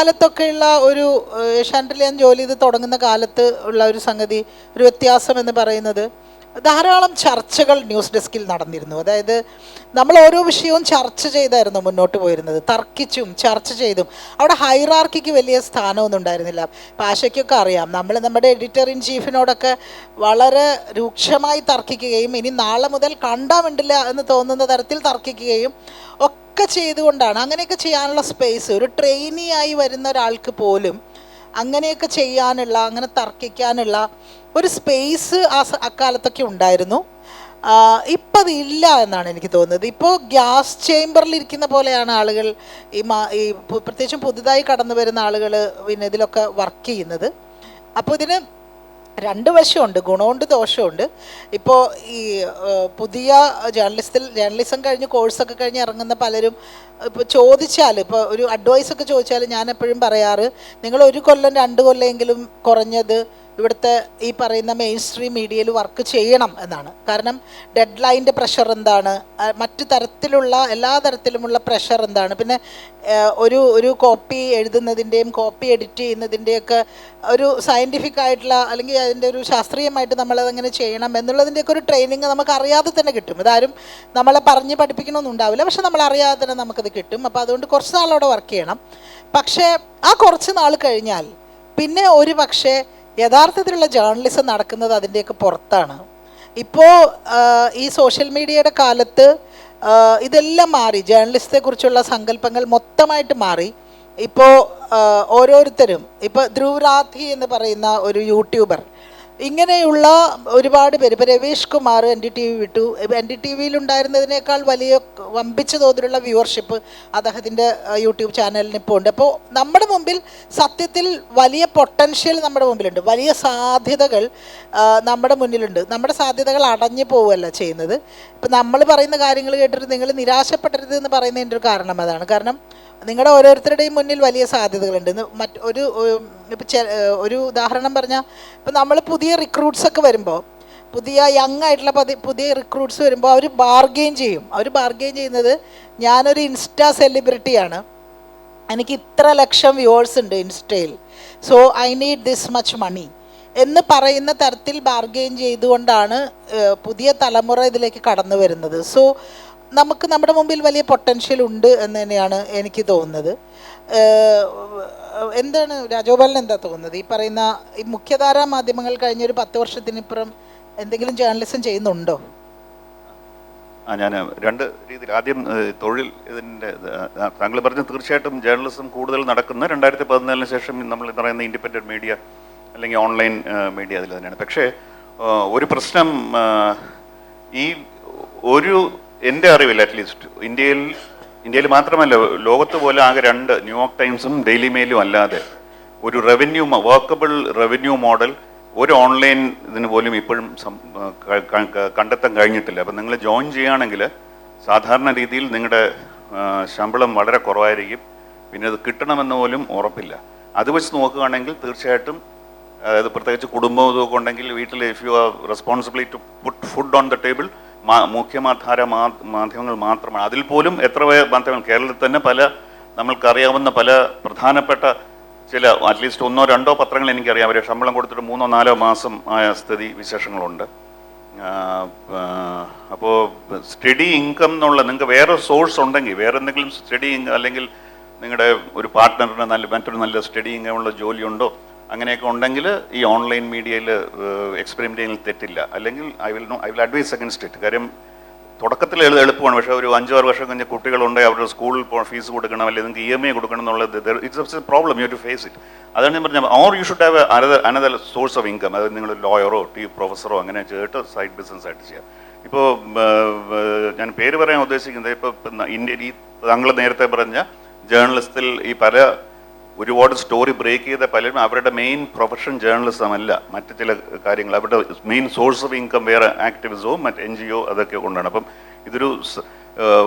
കാലത്തൊക്കെയുള്ള ഒരു ഏഷ്യാനെറ്റിൽ ഞാൻ ജോലി ചെയ്ത് തുടങ്ങുന്ന കാലത്ത് ഉള്ള ഒരു സംഗതി ഒരു വ്യത്യാസം എന്ന് പറയുന്നത് ധാരാളം ചർച്ചകൾ ന്യൂസ് ഡെസ്കിൽ നടന്നിരുന്നു. അതായത് നമ്മൾ ഓരോ വിഷയവും ചർച്ച ചെയ്തായിരുന്നു മുന്നോട്ട് പോയിരുന്നത്. തർക്കിച്ചും ചർച്ച ചെയ്തും. അവിടെ ഹൈറാർക്കിക്ക് വലിയ സ്ഥാനമൊന്നും ഉണ്ടായിരുന്നില്ല. പാഷയ്ക്കൊക്കെ അറിയാം. നമ്മൾ നമ്മുടെ എഡിറ്റർ ഇൻ ചീഫിനോടൊക്കെ വളരെ രൂക്ഷമായി തർക്കിക്കുകയും ഇനി നാളെ മുതൽ കണ്ടാ വേണ്ടില്ല എന്ന് തോന്നുന്ന തരത്തിൽ തർക്കിക്കുകയും ഒക്കെ ചെയ്തുകൊണ്ടാണ് അങ്ങനെയൊക്കെ ചെയ്യാനുള്ള സ്പേസ് ഒരു ട്രെയിനി ആയി വരുന്ന ഒരാൾക്ക് പോലും അങ്ങനെയൊക്കെ ചെയ്യാനുള്ള അങ്ങനെ തർക്കിക്കാനുള്ള ഒരു സ്പേസ് ആ അക്കാലത്തൊക്കെ ഉണ്ടായിരുന്നു. ഇപ്പം അതില്ല എന്നാണ് എനിക്ക് തോന്നുന്നത്. ഇപ്പോൾ ഗ്യാസ് ചേംബറിൽ ഇരിക്കുന്ന പോലെയാണ് ആളുകൾ ഈ മാ ഈ പ്രത്യേകിച്ചും പുതുതായി കടന്നു വരുന്ന ആളുകൾ പിന്നെ ഇതിലൊക്കെ വർക്ക് ചെയ്യുന്നത്. അപ്പോൾ ഇതിന് രണ്ട് വശമുണ്ട് ഗുണമുണ്ട് ദോഷമുണ്ട്. ഇപ്പോൾ ഈ പുതിയ ജേർണലിസ്റ്റിൽ ജേർണലിസം കഴിഞ്ഞ് കോഴ്സൊക്കെ കഴിഞ്ഞ് ഇറങ്ങുന്ന പലരും ഇപ്പോൾ ചോദിച്ചാൽ ഇപ്പോൾ ഒരു അഡ്വൈസൊക്കെ ചോദിച്ചാൽ ഞാൻ എപ്പോഴും പറയാറ് നിങ്ങൾ ഒരു കൊല്ലം രണ്ട് കൊല്ലമെങ്കിലും കുറഞ്ഞത് ഇവിടുത്തെ ഈ പറയുന്ന മെയിൻ സ്ട്രീം മീഡിയയിൽ വർക്ക് ചെയ്യണം എന്നാണ്. കാരണം ഡെഡ് ലൈന്റെ പ്രഷർ എന്താണ്? മറ്റു തരത്തിലുള്ള എല്ലാ തരത്തിലുമുള്ള പ്രഷർ എന്താണ്? പിന്നെ ഒരു ഒരു കോപ്പി എഴുതുന്നതിന്റെയും കോപ്പി എഡിറ്റ് ചെയ്യുന്നതിന്റെയൊക്കെ ഒരു സയന്റിഫിക് ആയിട്ടുള്ള അല്ലെങ്കിൽ അതിന്റെ ഒരു ശാസ്ത്രീയമായിട്ട് നമ്മളതെങ്ങനെ ചെയ്യണം എന്നുള്ളതിന്റെയൊക്കെ ഒരു ട്രെയിനിങ് നമുക്ക് അറിയാതെ തന്നെ കിട്ടും. ഇതാരും നമ്മളെ പറഞ്ഞ് പഠിപ്പിക്കണമെന്നും ഉണ്ടാവില്ല. പക്ഷെ നമ്മൾ അറിയാതെ തന്നെ നമുക്കത് കിട്ടും. അപ്പോൾ അതുകൊണ്ട് കുറച്ച് നാളവിടെ വർക്ക് ചെയ്യണം. പക്ഷേ ആ കുറച്ച് നാൾ കഴിഞ്ഞാൽ പിന്നെ ഒരു പക്ഷേ യഥാർത്ഥത്തിലുള്ള ജേർണലിസം നടക്കുന്നത് അതിന്റെയൊക്കെ പുറത്താണ്. ഇപ്പോൾ ഈ സോഷ്യൽ മീഡിയയുടെ കാലത്ത് ഇതെല്ലാം മാറി. ജേർണലിസത്തെ കുറിച്ചുള്ള സങ്കല്പങ്ങൾ മൊത്തമായിട്ട് മാറി. ഇപ്പോൾ ഓരോരുത്തരും ഇപ്പോൾ ധ്രുവരാധി എന്ന് പറയുന്ന ഒരു യൂട്യൂബർ ഇങ്ങനെയുള്ള ഒരുപാട് പേര് ഇപ്പോൾ Ravish Kumar N D T V വിട്ടു. എൻ ഡി ടി വിയിൽ ഉണ്ടായിരുന്നതിനേക്കാൾ വലിയ വമ്പിച്ച തോതിലുള്ള വ്യൂവർഷിപ്പ് അദ്ദേഹത്തിന്റെ യൂട്യൂബ് ചാനലിന് ഇപ്പോൾ ഉണ്ട്. അപ്പോൾ നമ്മുടെ മുമ്പിൽ സത്യത്തിൽ വലിയ പൊട്ടൻഷ്യൽ നമ്മുടെ മുമ്പിലുണ്ട്. വലിയ സാധ്യതകൾ നമ്മുടെ മുന്നിലുണ്ട്. നമ്മുടെ സാധ്യതകൾ അടഞ്ഞു പോവുകയല്ല ചെയ്യുന്നത്. ഇപ്പം നമ്മൾ പറയുന്ന കാര്യങ്ങൾ കേട്ടിട്ട് നിങ്ങൾ നിരാശപ്പെടരുത് എന്ന് പറയുന്നതിന്റെ ഒരു കാരണം അതാണ്. കാരണം നിങ്ങളുടെ ഓരോരുത്തരുടെയും മുന്നിൽ വലിയ സാധ്യതകളുണ്ട്. മറ്റ് ഒരു ഇപ്പം ഒരു ഉദാഹരണം പറഞ്ഞാൽ ഇപ്പം നമ്മൾ പുതിയ റിക്രൂട്ട്സൊക്കെ വരുമ്പോൾ പുതിയ യങ് ആയിട്ടുള്ള പതി പുതിയ റിക്രൂട്ട്സ് വരുമ്പോൾ അവർ ബാർഗെയിൻ ചെയ്യും. അവർ ബാർഗെയിൻ ചെയ്യുന്നത് ഞാനൊരു ഇൻസ്റ്റാ സെലിബ്രിറ്റിയാണ് എനിക്ക് ഇത്ര ലക്ഷം വ്യൂവേഴ്സ് ഉണ്ട് ഇൻസ്റ്റയിൽ. So I need this much money എന്ന് പറയുന്ന തരത്തിൽ ബാർഗെയിൻ ചെയ്തുകൊണ്ടാണ് പുതിയ തലമുറ ഇതിലേക്ക് കടന്നു വരുന്നത്. സോ നമുക്ക് നമ്മുടെ മുമ്പിൽ വലിയ പൊട്ടൻഷ്യൽ ഉണ്ട് എന്ന് തന്നെയാണ് എനിക്ക് തോന്നുന്നത്. എന്താണ് രാജഗോപാലിന് എന്താ തോന്നുന്നത്? ഈ പറയുന്ന ഈ മുഖ്യധാരാ മാധ്യമങ്ങൾ കഴിഞ്ഞ ഒരു പത്ത് വർഷത്തിനിപ്പുറം എന്തെങ്കിലും ജേർണലിസം ചെയ്യുന്നുണ്ടോ? ആ ഞാൻ രണ്ട് രീതിയിൽ ആദ്യം തൊഴിൽ ഇതിന്റെ താങ്കൾ പറഞ്ഞ തീർച്ചയായിട്ടും ജേർണലിസം കൂടുതൽ നടക്കുന്ന രണ്ടായിരത്തി പതിനാലിന് ശേഷം നമ്മൾ പറയുന്ന ഇൻഡിപെൻഡന്റ് മീഡിയ അല്ലെങ്കിൽ ഓൺലൈൻ മീഡിയ അതിൽ തന്നെയാണ്. പക്ഷേ ഒരു പ്രശ്നം ഈ ഒരു എന്റെ അറിവിൽ അറ്റ്ലീസ്റ്റ് ഇന്ത്യയിൽ ഇന്ത്യയിൽ മാത്രമല്ല ലോകത്ത് പോലെ ആകെ രണ്ട് ന്യൂയോർക്ക് ടൈംസും ഡെയിലി മെയിലും അല്ലാതെ ഒരു റവന്യൂ വർക്കബിൾ റവന്യൂ മോഡൽ ഒരു ഓൺലൈൻ ഇതിന് പോലും ഇപ്പോഴും കണ്ടെത്താൻ കഴിഞ്ഞിട്ടില്ല. അപ്പം നിങ്ങൾ ജോയിൻ ചെയ്യുകയാണെങ്കിൽ സാധാരണ രീതിയിൽ നിങ്ങളുടെ ശമ്പളം വളരെ കുറവായിരിക്കും. പിന്നെ അത് കിട്ടണമെന്ന് പോലും ഉറപ്പില്ല. അത് വെച്ച് നോക്കുകയാണെങ്കിൽ തീർച്ചയായിട്ടും അതായത് പ്രത്യേകിച്ച് കുടുംബം ഇതൊക്കെ ഉണ്ടെങ്കിൽ വീട്ടിൽ if you are responsibility to put food on the table മുഖ്യമാധാര മാധ്യമങ്ങൾ മാത്രമാണ്. അതിൽ പോലും എത്ര മാധ്യമങ്ങൾ? കേരളത്തിൽ തന്നെ പല നമ്മൾക്കറിയാവുന്ന പല പ്രധാനപ്പെട്ട ചില അറ്റ്ലീസ്റ്റ് ഒന്നോ രണ്ടോ പത്രങ്ങൾ എനിക്കറിയാം. അവരെ ശമ്പളം കൊടുത്തിട്ട് മൂന്നോ നാലോ മാസം ആയ സ്ഥിതി വിശേഷങ്ങളുണ്ട്. അപ്പോൾ സ്റ്റഡി ഇൻകം എന്നുള്ള നിങ്ങൾക്ക് വേറെ സോഴ്സ് ഉണ്ടെങ്കിൽ വേറെ എന്തെങ്കിലും സ്റ്റഡി ഇൻകം അല്ലെങ്കിൽ നിങ്ങളുടെ ഒരു പാർട്ട്ണറിന് നല്ല മറ്റൊരു നല്ല സ്റ്റഡി ഇൻകം ഉള്ള ജോലിയുണ്ടോ? അങ്ങനെയൊക്കെ ഉണ്ടെങ്കിൽ ഈ ഓൺലൈൻ മീഡിയയിൽ എക്സ്പെരിമെന്റ് ചെയ്യുന്നതിൽ തെറ്റില്ല. അല്ലെങ്കിൽ I will no I will advise against it കാര്യം തുടക്കത്തിൽ എഴുത എളുപ്പമാണ്. പക്ഷേ ഒരു അഞ്ചാറ് വർഷം കഴിഞ്ഞ് കുട്ടികളുണ്ട് അവരുടെ സ്കൂളിൽ പോകാൻ ഫീസ് കൊടുക്കണം അല്ലെങ്കിൽ നിങ്ങൾക്ക് ഇ എം ഐ കൊടുക്കണം എന്നുള്ളത് it's a problem you to face it അതാണ് ഞാൻ പറഞ്ഞത്. Or you should have another another source of income അതായത് നിങ്ങൾ ലോയറോ ടി പ്രൊഫസറോ അങ്ങനെ ചെയ്തിട്ട് സൈഡ് ബിസിനസ് ആയിട്ട് ചെയ്യാം. ഇപ്പോൾ ഞാൻ പേര് പറയാൻ ഉദ്ദേശിക്കുന്നത് ഇപ്പോൾ ഇന്ത്യയിൽ ഈ താങ്കൾ നേരത്തെ പറഞ്ഞ ജേർണലിസ്റ്റിൽ ഈ പല ഒരുപാട് സ്റ്റോറി ബ്രേക്ക് ചെയ്ത പലരും അവരുടെ മെയിൻ പ്രൊഫഷൻ ജേർണലിസം അല്ല. മറ്റു ചില കാര്യങ്ങൾ അവരുടെ മെയിൻ സോഴ്സ് ഓഫ് ഇൻകം വേറെ ആക്ടിവിസവും മറ്റ് എൻ ജി ഒ അതൊക്കെ കൊണ്ടാണ്. അപ്പം ഇതൊരു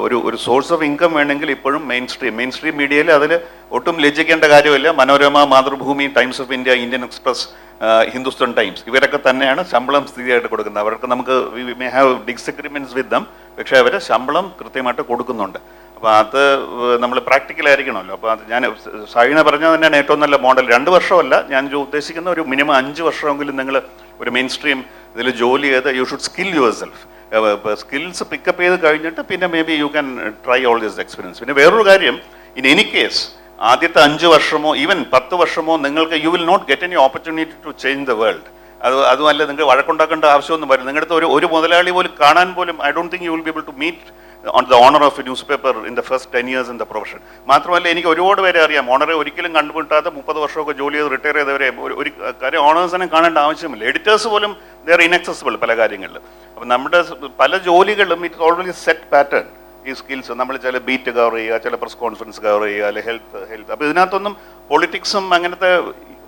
ഒരു ഒരു സോഴ്സ് ഓഫ് ഇൻകം വേണമെങ്കിൽ ഇപ്പോഴും മെയിൻ സ്ട്രീം മെയിൻ സ്ട്രീം മീഡിയയിൽ അതിൽ ഒട്ടും ലജ്ജിക്കേണ്ട കാര്യമില്ല. Manorama Mathrubhumi Times of India Indian Express Hindustan Times ഇവരൊക്കെ തന്നെയാണ് ശമ്പളം സ്ഥിതിയായിട്ട് കൊടുക്കുന്നത്. അവർക്ക് നമുക്ക് we may have disagreements with them പക്ഷേ അവർ ശമ്പളം കൃത്യമായിട്ട് കൊടുക്കുന്നുണ്ട്. അപ്പോൾ അത് നമ്മൾ പ്രാക്ടിക്കൽ ആയിരിക്കണമല്ലോ. അപ്പോൾ അത് ഞാൻ സൈന പറഞ്ഞത് തന്നെയാണ് ഏറ്റവും നല്ല മോഡൽ. രണ്ട് വർഷമല്ല ഞാൻ ഉദ്ദേശിക്കുന്ന ഒരു മിനിമം അഞ്ച് വർഷമെങ്കിലും നിങ്ങൾ ഒരു മെയിൻ സ്ട്രീം ഇതിൽ ജോലി ചെയ്ത് you should skill yourself skills pick up ചെയ്ത് കഴിഞ്ഞിട്ട് പിന്നെ maybe you can try all this experience പിന്നെ വേറൊരു കാര്യം ഇൻ എനി കേസ് ആദ്യത്തെ അഞ്ച് വർഷമോ ഈവൻ പത്ത് വർഷമോ നിങ്ങൾക്ക് you will not get any opportunity to change the world അത് അതുമല്ല നിങ്ങൾ വഴക്കുണ്ടാക്കേണ്ട ആവശ്യമൊന്നും വരും നിങ്ങളുടെ ഒരു ഒരു മുതലാളി പോലും കാണാൻ പോലും I don't think you will be able to meet on the owner of newspaper in the first ten years in the profession മാത്രമല്ല എനിക്ക് ഒരുപാട് പേരെ അറിയാം. ഓണറെ ഒരിക്കലും കണ്ടുമുട്ടാത്ത മുപ്പത് വർഷമൊക്കെ ജോലി ചെയ്ത് റിട്ടയർ ചെയ്തവരെ ഒരു കാര്യം ഓണേഴ്സിനെ കാണേണ്ട ആവശ്യമില്ല. എഡിറ്റേഴ്സ് പോലും ദർ ഇൻഅക്സസിബിൾ പല കാര്യങ്ങളിലും. അപ്പം നമ്മുടെ പല ജോലികളും ഇറ്റ് ഓൾറെഡി സെറ്റ് പാറ്റേൺ ഈ സ്കിൽസ് നമ്മൾ ചില ബീറ്റ് കവർ ചെയ്യുക ചില പ്രസ് കോൺഫറൻസ് കവർ ചെയ്യുക അല്ലെങ്കിൽ ഹെൽത്ത് ഹെൽത്ത് അപ്പോൾ ഇതിനകത്തൊന്നും പൊളിറ്റിക്സും അങ്ങനത്തെ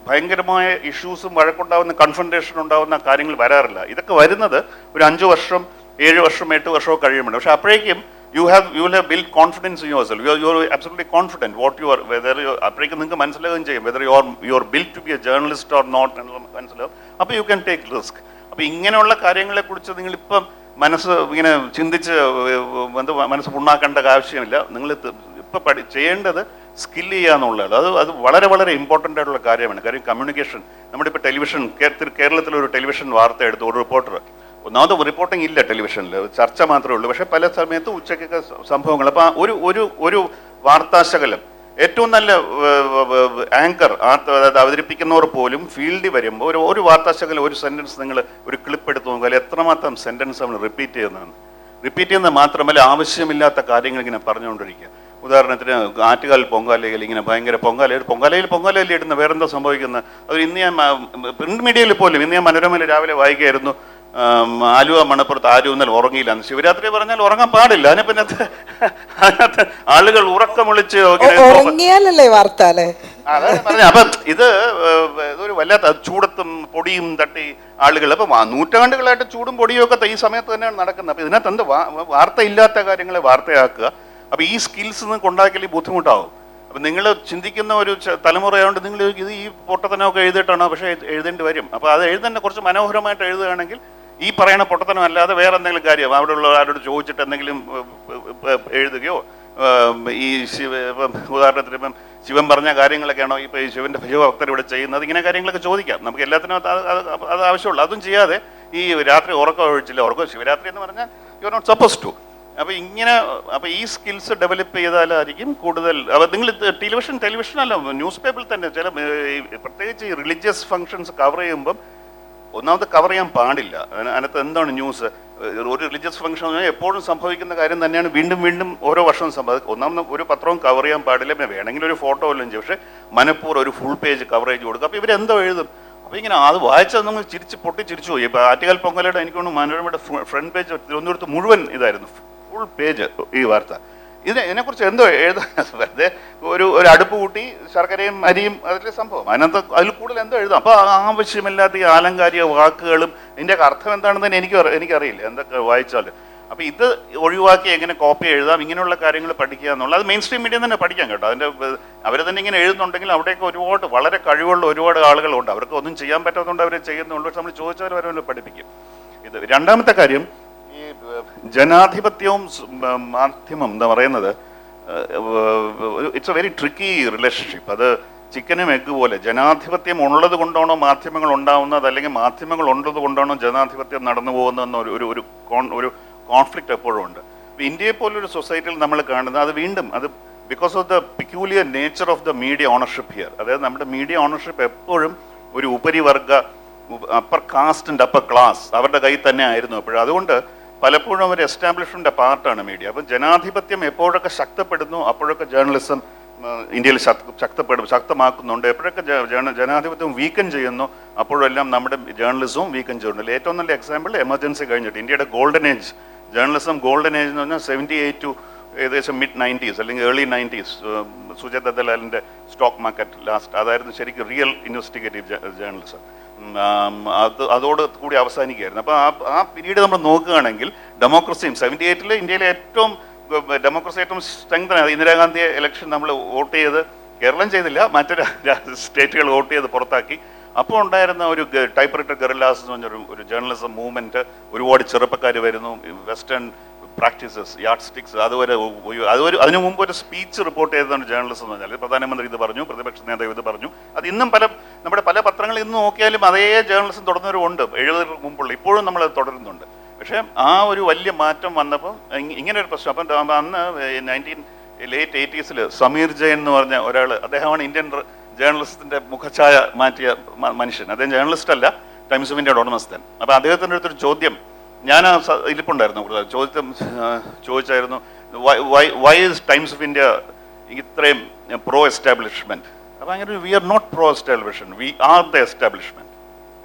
ഭയങ്കരമായ ഇഷ്യൂസും വഴക്കുണ്ടാവുന്ന കൺഫണ്ടേഷൻ ഉണ്ടാവുന്ന കാര്യങ്ങൾ വരാറില്ല. ഇതൊക്കെ വരുന്നത് ഒരു അഞ്ച് വർഷം ഏഴ് വർഷം എട്ട് വർഷമോ കഴിയുമ്പോൾ പക്ഷെ അപ്പോഴേക്കും you have you have build confidence in yourself you you absolutely confident what you are whether അപ്പോഴേക്കും നിങ്ങൾക്ക് മനസ്സിലാകുകയും ചെയ്യും whether you are you are build to be a journalist or not എന്നുള്ള മനസ്സിലാവും. അപ്പോൾ യു ക്യാൻ ടേക്ക് റിസ്ക് അപ്പോൾ ഇങ്ങനെയുള്ള കാര്യങ്ങളെക്കുറിച്ച് നിങ്ങളിപ്പം മനസ്സ് ഇങ്ങനെ ചിന്തിച്ച് എന്ത് മനസ്സ് പുണ്ണാക്കേണ്ട ആവശ്യമില്ല. നിങ്ങൾ ഇപ്പം പഠി ചെയ്യേണ്ടത് സ്കിൽ ചെയ്യുക എന്നുള്ളത് അത് അത് വളരെ വളരെ ഇമ്പോർട്ടന്റ് ആയിട്ടുള്ള കാര്യമാണ്. കാര്യം കമ്മ്യൂണിക്കേഷൻ നമ്മുടെ ഇപ്പോൾ ടെലിവിഷൻ കേരളത്തിലൊരു ടെലിവിഷൻ വാർത്ത എടുത്തു ഒരു റിപ്പോർട്ടർ ഒന്നാമത് റിപ്പോർട്ടിംഗ് ഇല്ല ടെലിവിഷനിൽ ചർച്ച മാത്രമേ ഉള്ളൂ. പക്ഷേ പല സമയത്ത് ഉച്ചയ്ക്കൊക്കെ സംഭവങ്ങൾ അപ്പോൾ ഒരു ഒരു ഒരു വാർത്താശകലം. ഏറ്റവും നല്ല ആങ്കർ അതായത് അവതരിപ്പിക്കുന്നവർ പോലും ഫീൽഡിൽ വരുമ്പോൾ ഒരു ഒരു വാർത്താശകലം ഒരു സെന്റൻസ് നിങ്ങൾ ഒരു ക്ലിപ്പ് എടുത്ത് നോക്കിയാൽ എത്രമാത്രം സെന്റൻസ് നമ്മൾ റിപ്പീറ്റ് ചെയ്യുന്നതാണ്. റിപ്പീറ്റ് ചെയ്യുന്നത് മാത്രമല്ല ആവശ്യമില്ലാത്ത കാര്യങ്ങൾ ഇങ്ങനെ പറഞ്ഞുകൊണ്ടിരിക്കുക. ഉദാഹരണത്തിന് ആറ്റുകാൽ പൊങ്കാലയിൽ ഇങ്ങനെ ഭയങ്കര പൊങ്കാല പൊങ്കാലയിൽ പൊങ്കാലയിൽ ഇടുന്ന? വേറെന്താ സംഭവിക്കുന്നത് അവർ ഇന്ന് ഞാൻ പ്രിന്റ് മീഡിയയിൽ പോലും ഇന്ന് ഞാൻ മനോരമയിൽ രാവിലെ വായിക്കായിരുന്നു ആം, ആലുവ മണപ്പുറത്ത് ആരും ഇന്നലെ ഉറങ്ങിയില്ല. ശിവരാത്രി പറഞ്ഞാൽ ഉറങ്ങാൻ പാടില്ല. അതിനെ പിന്നെ അത് അതിനകത്ത് ആളുകൾ ഉറക്കം വിളിച്ച് ഇങ്ങനെ ഉറങ്ങിയാലല്ലേ വാർത്ത അല്ലേ അപ്പം ഇത് ഒരു വല്ലാത്ത ചൂടത്തും പൊടിയും തട്ടി ആളുകൾ. അപ്പൊ നൂറ്റാണ്ടുകളായിട്ട് ചൂടും പൊടിയും ഒക്കെ ഈ സമയത്ത് തന്നെയാണ് നടക്കുന്നത്. അപ്പൊ ഇതിനകത്ത് എന്ത് വാർത്ത ഇല്ലാത്ത കാര്യങ്ങളെ വാർത്തയാക്കുക. അപ്പൊ ഈ സ്കിൽസ് നിങ്ങൾക്ക് ഉണ്ടാക്കിയാൽ ബുദ്ധിമുട്ടാവും. അപ്പം നിങ്ങൾ ചിന്തിക്കുന്ന ഒരു തലമുറയായതുകൊണ്ട് നിങ്ങൾ ഇത് ഈ പൊട്ടത്തനമൊക്കെ എഴുതിയിട്ടാണോ? പക്ഷേ എഴുത- എഴുതേണ്ടി വരും. അപ്പോൾ അത് എഴുതേണ്ട കുറച്ച് മനോഹരമായിട്ട് എഴുതുകയാണെങ്കിൽ ഈ പറയുന്ന പൊട്ടത്തനം അല്ലാതെ വേറെ എന്തെങ്കിലും കാര്യം? ഉള്ള ആരോട് ചോദിച്ചിട്ട് എന്തെങ്കിലും എഴുതുകയോ? ഈ ശിവ ഇപ്പം ഉദാഹരണത്തിന് ഇപ്പം ശിവൻ പറഞ്ഞ കാര്യങ്ങളൊക്കെയാണോ ഇപ്പം ഈ ശിവന്റെ ശിവഭക്തർ ഇവിടെ ചെയ്യുന്നത്? ഇങ്ങനെ കാര്യങ്ങളൊക്കെ ചോദിക്കാം. നമുക്ക് എല്ലാത്തിനും അത് അത് ആവശ്യമുള്ളൂ. അതും ചെയ്യാതെ ഈ രാത്രി ഉറക്കം ഒഴിച്ചില്ല. ഉറക്കം ശിവരാത്രി എന്ന് പറഞ്ഞാൽ യു നോട്ട് സപ്പോസ് ടു അപ്പോൾ ഇങ്ങനെ അപ്പോൾ ഈ സ്കിൽസ് ഡെവലപ്പ് ചെയ്താലായിരിക്കും കൂടുതൽ അപ്പോൾ നിങ്ങൾ ടെലിവിഷൻ ടെലിവിഷൻ അല്ല ന്യൂസ് പേപ്പറിൽ തന്നെ ചില പ്രത്യേകിച്ച് ഈ റിലീജിയസ് ഫങ്ഷൻസ് കവർ ചെയ്യുമ്പം ഒന്നാമത് കവർ ചെയ്യാൻ പാടില്ല. അതിന് അതിനകത്ത് എന്താണ് ന്യൂസ് ഒരു റിലീജിയസ് ഫംഗ്ഷൻ എപ്പോഴും സംഭവിക്കുന്ന കാര്യം തന്നെയാണ് വീണ്ടും വീണ്ടും ഓരോ വർഷവും സംഭവിക്കും ഒന്നാമത് ഒരു പത്രവും കവർ ചെയ്യാൻ പാടില്ല. പിന്നെ വേണമെങ്കിൽ ഒരു ഫോട്ടോ എല്ലാം ചെയ്യും. പക്ഷേ മനപ്പൂർ ഒരു ഫുൾ പേജ് കവറേജ് കൊടുക്കും. അപ്പോൾ ഇവരെന്തോ എഴുതും. അപ്പോൾ ഇങ്ങനെ അത് വായിച്ചത് നമ്മൾ ചിരിച്ച് പൊട്ടി ചിരിച്ചു പോയി. ഇപ്പോൾ ആറ്റുകാൽ പൊങ്കലയുടെ എനിക്കൊന്ന് മനോരമയുടെ ഫ്രണ്ട് പേജ് തിരുവനന്തപുരത്ത് മുഴുവൻ ഇതായിരുന്നു. ഫുൾ പേജ് ഈ വാർത്ത. ഇത് ഇതിനെക്കുറിച്ച് എന്തോ എഴുതാൻ വെറുതെ ഒരു ഒരു അടുപ്പ് കൂട്ടി ശർക്കരയും അരിയും അതിലെ സംഭവം. അതിനകത്ത് അതിൽ കൂടുതൽ എന്തോ എഴുതാം. അപ്പോൾ ആവശ്യമില്ലാത്ത ഈ ആലങ്കാരിക വാക്കുകളും ഇതിന്റെയൊക്കെ അർത്ഥം എന്താണെന്ന് തന്നെ എനിക്ക് എനിക്കറിയില്ല. എന്തൊക്കെ വായിച്ചാൽ അപ്പോൾ ഇത് ഒഴിവാക്കി എങ്ങനെ കോപ്പി എഴുതാം? ഇങ്ങനെയുള്ള കാര്യങ്ങൾ പഠിക്കുക എന്നുള്ളത് അത് മെയിൻ സ്ട്രീം മീഡിയ തന്നെ പഠിക്കാം കേട്ടോ. അതിന്റെ അവർ തന്നെ ഇങ്ങനെ എഴുതുന്നുണ്ടെങ്കിൽ അവിടെയൊക്കെ ഒരുപാട് വളരെ കഴിവുള്ള ഒരുപാട് ആളുകളുണ്ട്. അവർക്ക് ഒന്നും ചെയ്യാൻ പറ്റാത്തതുകൊണ്ട് അവർ ചെയ്യുന്നുള്ളൂ പക്ഷെ നമ്മൾ ചോദിച്ചവർ വരെ പഠിപ്പിക്കും. ഇത് രണ്ടാമത്തെ കാര്യം ഈ ജനാധിപത്യവും മാധ്യമം എന്താ പറയുന്നത് it's a very tricky relationship അത് ചിക്കനും എഗ്ഗ് പോലെ. ജനാധിപത്യം ഉള്ളത് കൊണ്ടാണോ മാധ്യമങ്ങൾ ഉണ്ടാവുന്നത് അല്ലെങ്കിൽ മാധ്യമങ്ങൾ ഉള്ളത് കൊണ്ടാണോ ജനാധിപത്യം നടന്നു പോകുന്നതെന്ന ഒരു ഒരു ഒരു കോൺ ഒരു കോൺഫ്ലിക്റ്റ് എപ്പോഴും ഉണ്ട്. ഇന്ത്യയെ പോലൊരു സൊസൈറ്റിയിൽ നമ്മൾ കാണുന്നത് അത് വീണ്ടും അത് because of the peculiar nature of the media ownership here അതായത് നമ്മുടെ മീഡിയ ഓണർഷിപ്പ് എപ്പോഴും ഒരു ഉപരിവർഗ upper caste and upper class അവരുടെ കയ്യിൽ തന്നെ ആയിരുന്നു എപ്പോഴും. അതുകൊണ്ട് പലപ്പോഴും അവർ എസ്റ്റാബ്ലിഷ്മെന്റ് പാർട്ടാണ് മീഡിയ. അപ്പം ജനാധിപത്യം എപ്പോഴൊക്കെ ശക്തപ്പെടുന്നു അപ്പോഴൊക്കെ ജേർണലിസം ഇന്ത്യയിൽ ശക്ത- ശക്തപ്പെടും ശക്തമാക്കുന്നുണ്ട്. എപ്പോഴൊക്കെ ജനാധിപത്യം വീക്കൻ ചെയ്യുന്നു അപ്പോഴെല്ലാം നമ്മുടെ ജേർണലിസവും വീക്കൻ ചെയ്യുന്നുണ്ട്. ഏറ്റവും നല്ല എക്സാമ്പിൾ എമർജൻസി കഴിഞ്ഞിട്ട് ഇന്ത്യയുടെ golden age journalism golden age എന്ന് പറഞ്ഞാൽ സെവന്റി എയ്റ്റ് ടു ഏകദേശം മിഡ് നയന്റീസ് അല്ലെങ്കിൽ ഏർലി നയന്റീസ് സുജാത ദലാലിന്റെ സ്റ്റോക്ക് മാർക്കറ്റ് ലാസ്റ്റ് അതായിരുന്നു ശരിക്കും റിയൽ ഇൻവെസ്റ്റിഗേറ്റീവ് ജേർണലിസം അത് അതോട് കൂടി അവസാനിക്കുകയായിരുന്നു. അപ്പോൾ ആ ആ പീരീഡ് നമ്മൾ നോക്കുകയാണെങ്കിൽ ഡെമോക്രസിയും സെവന്റി എയ്റ്റിൽ ഇന്ത്യയിലെ ഏറ്റവും ഡെമോക്രസി ഏറ്റവും സ്ട്രെങ്ത് ഇന്ദിരാഗാന്ധിയെ ഇലക്ഷൻ നമ്മൾ വോട്ട് ചെയ്ത് കേരളം ചെയ്തില്ല മറ്റു സ്റ്റേറ്റുകൾ വോട്ട് ചെയ്ത് പുറത്താക്കി. അപ്പോൾ ഉണ്ടായിരുന്ന ഒരു ടൈപ്പ് റൈറ്റർ ഗറില്ലാസ് എന്ന് പറഞ്ഞൊരു ഒരു ജേർണലിസം മൂവ്മെന്റ് ഒരുപാട് ചെറുപ്പക്കാർ വരുന്നു. വെസ്റ്റേൺ പ്രാക്ടീസസ് യാർഡ് സ്റ്റിക്സ് അതുവരെ അതൊരു അതിനു മുമ്പ് ഒരു സ്പീച്ച് റിപ്പോർട്ട് ചെയ്തതാണ് ജേർണലിസം എന്ന് പറഞ്ഞാൽ. പ്രധാനമന്ത്രി ഇത് പറഞ്ഞു പ്രതിപക്ഷ നേതാവ് ഇത് പറഞ്ഞു. അത് ഇന്നും പല നമ്മുടെ പല പത്രങ്ങളിൽ ഇന്ന് നോക്കിയാലും അതേ ജേർണലിസം തുടർന്നവരുണ്ട് എഴുപതിന് മുമ്പുള്ള ഇപ്പോഴും നമ്മൾ തുടരുന്നുണ്ട്. പക്ഷേ ആ ഒരു വലിയ മാറ്റം വന്നപ്പോൾ ഇങ്ങനെ ഒരു പ്രശ്നം. അപ്പം അന്ന് നയന്റീൻ ലേറ്റ് എയ്റ്റീസിൽ സമീർ ജയൻ എന്ന് പറഞ്ഞ ഒരാൾ അദ്ദേഹമാണ് ഇന്ത്യൻ റ് ജേർണലിസത്തിന്റെ മുഖഛായ മാറ്റിയ മനുഷ്യൻ. അദ്ദേഹം ജേർണലിസ്റ്റ് അല്ല ടൈംസ് ഓഫ് ഇന്ത്യയുടെ ഉടമസ്ഥൻ അപ്പോൾ അദ്ദേഹത്തിന്റെ അടുത്തൊരു ചോദ്യം ഞാൻ ഇരിപ്പുണ്ടായിരുന്നു കൂടുതൽ. ചോദ്യം ചോദിച്ചായിരുന്നു why is Times of India ഇത്രയും പ്രോ എസ്റ്റാബ്ലിഷ്മെന്റ് അപ്പോൾ അങ്ങനെ we are not pro establishment we are the establishment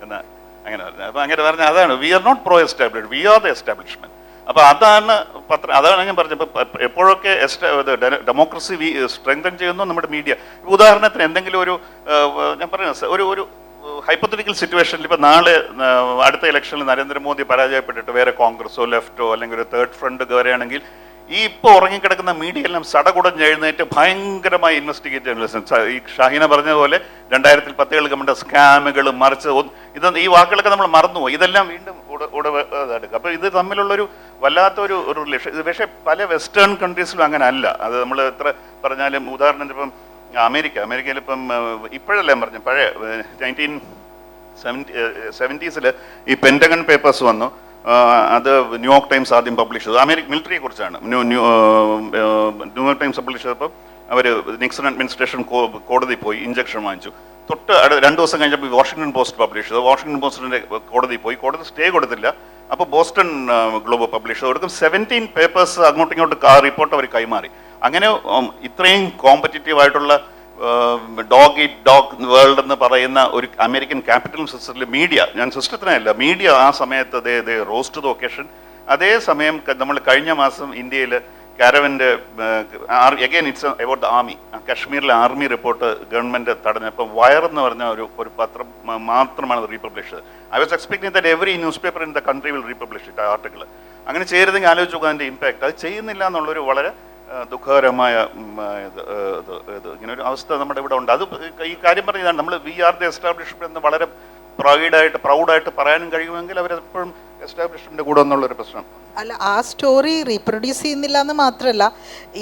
എന്ന് അങ്ങനെ പറഞ്ഞു. അപ്പോൾ അങ്ങനെ പറഞ്ഞ അതാണ് we are not pro establish we are the establishment അപ്പോൾ അതാണ് പത്രം. അതാണ് ഞാൻ പറഞ്ഞത്. ഇപ്പോൾ എപ്പോഴൊക്കെ ഡെമോക്രസി സ്ട്രെങ്തൻ ചെയ്യുന്നു നമ്മുടെ മീഡിയ. ഉദാഹരണത്തിന് എന്തെങ്കിലും ഒരു ഞാൻ പറയുന്നത് ഒരു ഒരു ഹൈപ്പത്തറ്റിക്കൽ സിറ്റുവേഷനിൽ ഇപ്പോൾ നാളെ അടുത്ത ഇലക്ഷനിൽ നരേന്ദ്രമോദി പരാജയപ്പെട്ടിട്ട് വേറെ കോൺഗ്രസോ ലെഫ്റ്റോ അല്ലെങ്കിൽ ഒരു തേർഡ് ഫ്രണ്ട് കയറുകയാണെങ്കിൽ ഈ ഇപ്പോൾ ഉറങ്ങിക്കിടക്കുന്ന മീഡിയ എല്ലാം സടകുടഞ്ഞ് എഴുന്നേറ്റ് ഭയങ്കരമായി ഇൻവെസ്റ്റിഗേറ്റ് ജേർണലിസം ഈ ഷാഹിന പോലെ രണ്ടായിരത്തിൽ പത്തുകൾ കണ്ട സ്കാമുകൾ മറിച്ച് ഇത് ഈ വാക്കുകളൊക്കെ നമ്മൾ മറന്നുപോയി. ഇതെല്ലാം വീണ്ടും ഉട- ഉട ഇതെടുക്കുക അപ്പോൾ ഇത് തമ്മിലുള്ളൊരു വല്ലാത്തൊരു റിലേഷൻ ഇത് പക്ഷേ പല വെസ്റ്റേൺ കൺട്രീസിലും അങ്ങനെ അല്ല അത് നമ്മൾ എത്ര പറഞ്ഞാലും ഉദാഹരണത്തിന് ഇപ്പം അമേരിക്ക. അമേരിക്കയിൽ ഇപ്പം ഇപ്പോഴല്ലേ പറഞ്ഞു പഴയ നയന്റീൻ സെവന്റി സെവന്റീസിൽ ഈ പെന്റഗൺ പേപ്പേഴ്സ് വന്നു. അത് ന്യൂയോർക്ക് ടൈംസ് ആദ്യം പബ്ലിഷ് ചെയ്തു. അമേരിക്ക മിലിറ്ററിയെ കുറിച്ചാണ് ന്യൂയോർക്ക് ടൈംസ് പബ്ലിഷ് ചെയ്തപ്പോൾ അവർ നിക്സൺ അഡ്മിനിസ്ട്രേഷൻ കോടതി പോയി ഇഞ്ചക്ഷൻ വാങ്ങിച്ചു. തൊട്ട് രണ്ട് ദിവസം കഴിഞ്ഞപ്പോൾ വാഷിംഗ്ടൺ പോസ്റ്റ് പബ്ലിഷ് ചെയ്തു. വാഷിംഗ്ടൺ പോസ്റ്റിന്റെ കോടതി പോയി. കോടതി സ്റ്റേ കൊടുത്തില്ല. അപ്പോൾ ബോസ്റ്റൺ ഗ്ലോബ് പബ്ലിഷ് ചെയ്തു. കൊടുക്കും സെവന്റീൻ പേപ്പേഴ്സ് അങ്ങോട്ടും ഇങ്ങോട്ടും റിപ്പോർട്ട് അവർ കൈമാറി. അങ്ങനെ ഇത്രയും കോമ്പറ്റീറ്റീവ് ആയിട്ടുള്ള ഡോഗ് ഇറ്റ് ഡോഗ് വേൾഡ് എന്ന് പറയുന്ന ഒരു അമേരിക്കൻ ക്യാപിറ്റൽ സിസ്റ്റത്തിൽ മീഡിയ ഞാൻ സിസ്റ്റത്തിനല്ല മീഡിയ ആ സമയത്ത് they they roast the occasion അതേ സമയം നമ്മൾ കഴിഞ്ഞ മാസം ഇന്ത്യയിൽ കാരവന്റെ again it's about the army കാശ്മീരിലെ ആർമി റിപ്പോർട്ട് ഗവൺമെന്റ് തടഞ്ഞപ്പോൾ വയർ എന്ന് പറഞ്ഞ ഒരു ഒരു പത്രം മാത്രമാണ് republish I was expecting that every newspaper in the country will republish it article അങ്ങനെ ചെയ്യരുതെങ്കിൽ ആലോചിച്ച് നോക്കുക അതിന്റെ ഇമ്പാക്ട് അത് ചെയ്യുന്നില്ല എന്നുള്ളൊരു വളരെ ദുഃഖകരമായ ഇത്, ഇത് ഇങ്ങനെ ഒരു അവസ്ഥ നമ്മുടെ ഇവിടെ ഉണ്ട്. അത് ഈ കാര്യം പറഞ്ഞതാണ് നമ്മൾ വി ആർ ദി എസ്റ്റാബ്ലിഷ്മെന്റ് എന്ന് വളരെ പ്രൗഡായിട്ട് പ്രൗഡായിട്ട് പറയാനും കഴിയുമെങ്കിൽ അവരെപ്പോഴും എസ്റ്റാബ്ലിഷ്മെന്റ് കൂടെ എന്നുള്ളൊരു പ്രശ്നം. അല്ല ആ സ്റ്റോറി റീപ്രൊഡ്യൂസ് ചെയ്യുന്നില്ല എന്ന് മാത്രമല്ല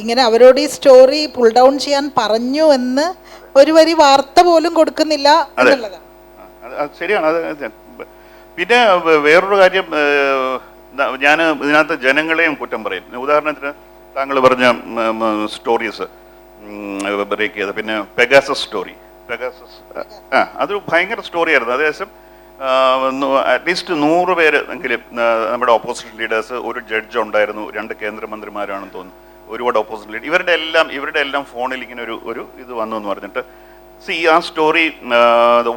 ഇങ്ങനെ അവരോട് ഈ സ്റ്റോറി പുൾ ഡൗൺ ചെയ്യാൻ പറഞ്ഞു എന്ന് ഒരു വരി വാർത്ത പോലും കൊടുക്കുന്നില്ല എന്നുള്ളതാണ്. ശരിയാണ്. അത് പിന്നെ വേറൊരു കാര്യം ഞാൻ ഇതിനകത്ത് ജനങ്ങളെയും കുറ്റം പറയും. ഉദാഹരണത്തിന് താങ്കൾ പറഞ്ഞ സ്റ്റോറീസ് ബ്രേക്ക് ചെയ്ത് പിന്നെ പെഗാസസ് സ്റ്റോറി പെഗാസസ് ആ അതൊരു ഭയങ്കര സ്റ്റോറിയായിരുന്നു അതേസരം അറ്റ്ലീസ്റ്റ് നൂറ് പേര് എങ്കിലും നമ്മുടെ ഓപ്പോസിഷൻ ലീഡേഴ്സ് ഒരു ജഡ്ജ് ഉണ്ടായിരുന്നു രണ്ട് കേന്ദ്രമന്ത്രിമാരാണെന്ന് തോന്നുന്നു. ഒരുപാട് ഓപ്പോസിഷൻ ലീഡർ ഇവരുടെ എല്ലാം ഇവരുടെ എല്ലാം ഫോണിൽ ഇങ്ങനെ ഒരു ഒരു ഇത് വന്നു എന്ന് പറഞ്ഞിട്ട്. സി ആ സ്റ്റോറി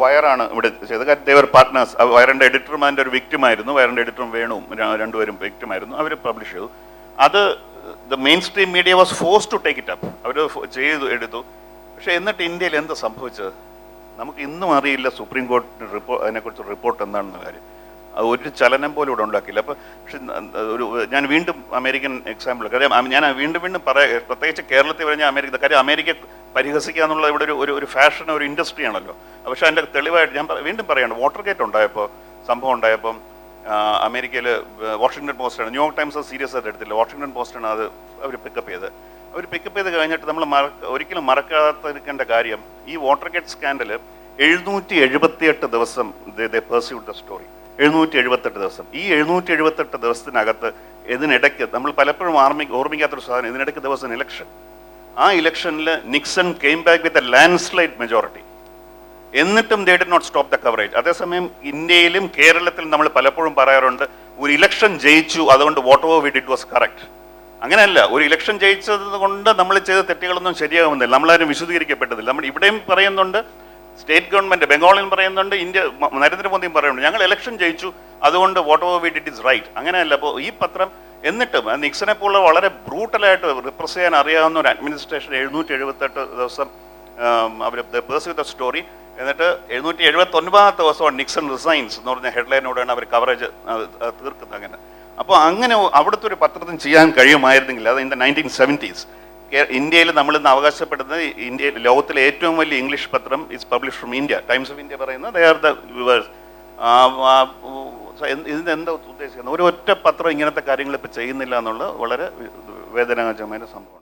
വയറാണ് ഇവിടെ ചെയ്തത്. കാര്യം ദേവർ പാർട്ട്നേഴ്സ് വയറിന്റെ എഡിറ്റർമാന്റെ ഒരു വിക്റ്റിമായിരുന്നു വയറിന്റെ എഡിറ്ററും വേണുവും രണ്ടുപേരും രണ്ടുപേരും വിക്റ്റിമായിരുന്നു അവർ പബ്ലിഷ് ചെയ്തു. അത് the mainstream media was force to take it up അവർ ചെയ്തു എടുത്തു. പക്ഷേ എന്നിട്ട് ഇന്ത്യയിൽ എന്താ സംഭവിച്ചത്? നമുക്ക് ഇന്നും അറിയില്ല സുപ്രീം കോടതി റിപ്പോർട്ട് അതിനെക്കുറിച്ച് റിപ്പോർട്ട് എന്താണെന്ന കാര്യം. അത് ഒരു ചലനം പോലും ഇവിടെ ഉണ്ടാക്കില്ല അപ്പോൾ പക്ഷെ ഒരു ഞാൻ വീണ്ടും അമേരിക്കൻ എക്സാമ്പിൾ കാര്യം ഞാൻ വീണ്ടും വീണ്ടും പറയാ പ്രത്യേകിച്ച് കേരളത്തിൽ പറഞ്ഞാൽ അമേരിക്ക കാര്യം അമേരിക്ക പരിഹസിക്കുക എന്നുള്ള ഇവിടെ ഒരു ഒരു ഫാഷൻ ഒരു ഇൻഡസ്ട്രി ആണല്ലോ. പക്ഷേ അതിന്റെ തെളിവായിട്ട് ഞാൻ വീണ്ടും പറയാണ്. വാട്ടർ ഗേറ്റ് ഉണ്ടായപ്പോൾ സംഭവം ഉണ്ടായപ്പം അമേരിക്കയിൽ വാഷിങ്ടൺ പോസ്റ്റാണ് ന്യൂയോർക്ക് ടൈംസ് സീരിയസ് ആയിട്ട് എടുത്തില്ല. വാഷിങ്ടൺ പോസ്റ്റാണ് അത് അവർ പിക്കപ്പ് ചെയ്ത് അവർ പിക്കപ്പ് ചെയ്ത് കഴിഞ്ഞിട്ട് നമ്മൾ ഒരിക്കലും മറക്കാതിരിക്കേണ്ട കാര്യം ഈ വാട്ടർ ഗേറ്റ് സ്കാൻഡൽ എഴുന്നൂറ്റി എഴുപത്തിയെട്ട് ദിവസം പെർസ്യൂഡ് ദ സ്റ്റോറി എഴുന്നൂറ്റി എഴുപത്തെട്ട് ദിവസം. ഈ എഴുന്നൂറ്റി എഴുപത്തെട്ട് ദിവസത്തിനകത്ത് ഇതിനിടയ്ക്ക് നമ്മൾ പലപ്പോഴും ഓർമ്മി ഓർമ്മിക്കാത്തൊരു സാധനം ഇതിനിടയ്ക്ക് ദിവസം ഇലക്ഷൻ ആ ഇലക്ഷനിൽ Nixon came back with a landslide majority എന്നിട്ടും they did not stop the coverage അതേസമയം ഇന്ത്യയിലും കേരളത്തിലും നമ്മൾ പലപ്പോഴും പറയാറുണ്ട് ഒരു ഇലക്ഷൻ ജയിച്ചു അതുകൊണ്ട് whatever we did was correct അങ്ങനെയല്ല ഒരു ഇലക്ഷൻ ജയിച്ചത് കൊണ്ട് നമ്മൾ ചെയ്ത തെറ്റുകളൊന്നും ശരിയാകുന്നില്ല. നമ്മളാരും വിശദീകരിക്കപ്പെട്ടതില്ല. നമ്മൾ ഇവിടെയും പറയുന്നുണ്ട് സ്റ്റേറ്റ് ഗവൺമെന്റ് ബംഗാളിൽ പറയുന്നുണ്ട് ഇന്ത്യ നരേന്ദ്രമോദിയും പറയുന്നുണ്ട്. ഞങ്ങൾ ഇലക്ഷൻ ജയിച്ചു അതുകൊണ്ട് whatever we did is right അങ്ങനെയല്ല അപ്പോൾ ഈ പത്രം എന്നിട്ടും നിക്സനെ പോലുള്ള വളരെ ബ്രൂട്ടലായിട്ട് റിപ്രസ് ചെയ്യാൻ അറിയാവുന്ന ഒരു അഡ്മിനിസ്ട്രേഷൻ എഴുന്നൂറ്റി എഴുപത്തെട്ട് ദിവസം അവർ പേഴ്സ് ദ സ്റ്റോറി എന്നിട്ട് എഴുന്നൂറ്റി എഴുപത്തി ഒൻപതാമത്തെ ദിവസമാണ് നിക്സൺ റിസൈൻസ് എന്ന് പറഞ്ഞ ഹെഡ്ലൈനോടെയാണ് അവർ കവറേജ് തീർക്കുന്നത്. അങ്ങനെ അപ്പോൾ അങ്ങനെ അവിടുത്തെ ഒരു പത്രത്തിന് ചെയ്യാൻ കഴിയുമായിരുന്നെങ്കിൽ അത് ഇൻ ദ നയന്റീൻ സെവന്റീസ് ഇന്ത്യയിൽ നമ്മൾ ഇന്ന് അവകാശപ്പെടുന്നത് ഇന്ത്യയിൽ ലോകത്തിലെ ഏറ്റവും വലിയ ഇംഗ്ലീഷ് പത്രം is publish from India Times of India പറയുന്നത് ദേ ആർ ദ വിവേഴ്സ് ഇതിന്റെ എന്താ ഉദ്ദേശിക്കുന്നത്? ഒരു ഒറ്റ പത്രം ഇങ്ങനത്തെ കാര്യങ്ങൾ ഇപ്പോൾ ചെയ്യുന്നില്ല എന്നുള്ള വളരെ വേദനാജമായ സംഭവമാണ്.